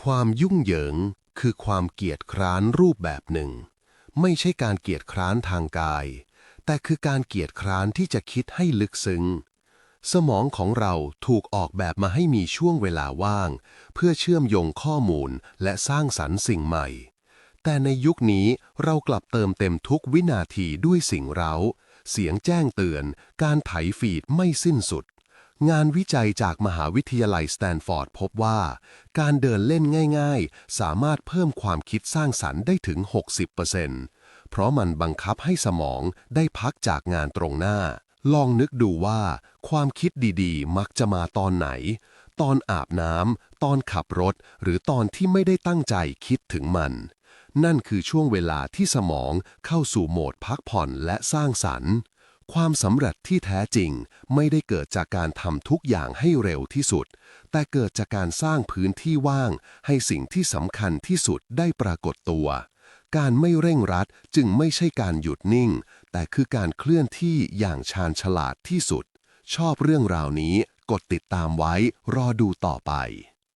ความยุ่งเหยิงคือความเกียจคร้านรูปแบบหนึ่ง ไม่ใช่การเกียจคร้านทางกาย แต่คือการเกียจคร้านที่จะคิดให้ลึกซึ้ง สมองของเราถูกออกแบบมาให้มีช่วงเวลาว่าง เพื่อเชื่อมโยงข้อมูลและสร้างสรรค์สิ่งใหม่ แต่ในยุคนี้เรากลับเติมเต็มทุกวินาทีด้วยสิ่งเร้า เสียงแจ้งเตือน การไถฟีดไม่สิ้นสุด งานวิจัยจากมหาวิทยาลัยสแตนฟอร์ดพบว่า การเดินเล่นง่าย ๆ สามารถเพิ่มความคิดสร้างสรรค์ได้ถึง 60%เพราะมันบังคับให้สมองได้พักจากงานตรงหน้า ลองนึกดูว่า ความคิดดีๆ มักจะมาตอนไหน ตอนอาบน้ำ ตอนขับรถ หรือตอนที่ไม่ได้ตั้งใจคิดถึงมัน นั่นคือช่วงเวลาที่สมองเข้าสู่โหมดพักผ่อนและสร้างสรรค์ ความสำเร็จที่แท้จริงไม่ได้เกิดจากการทำทุกอย่างให้เร็วที่สุด แต่เกิดจากการสร้างพื้นที่ว่าง ให้สิ่งที่สำคัญที่สุดได้ปรากฏตัว การไม่เร่งรัดจึงไม่ใช่การหยุดนิ่ง แต่คือการเคลื่อนที่อย่างชาญฉลาดที่สุด ชอบเรื่องราวนี้ กดติดตามไว้รอดูต่อไป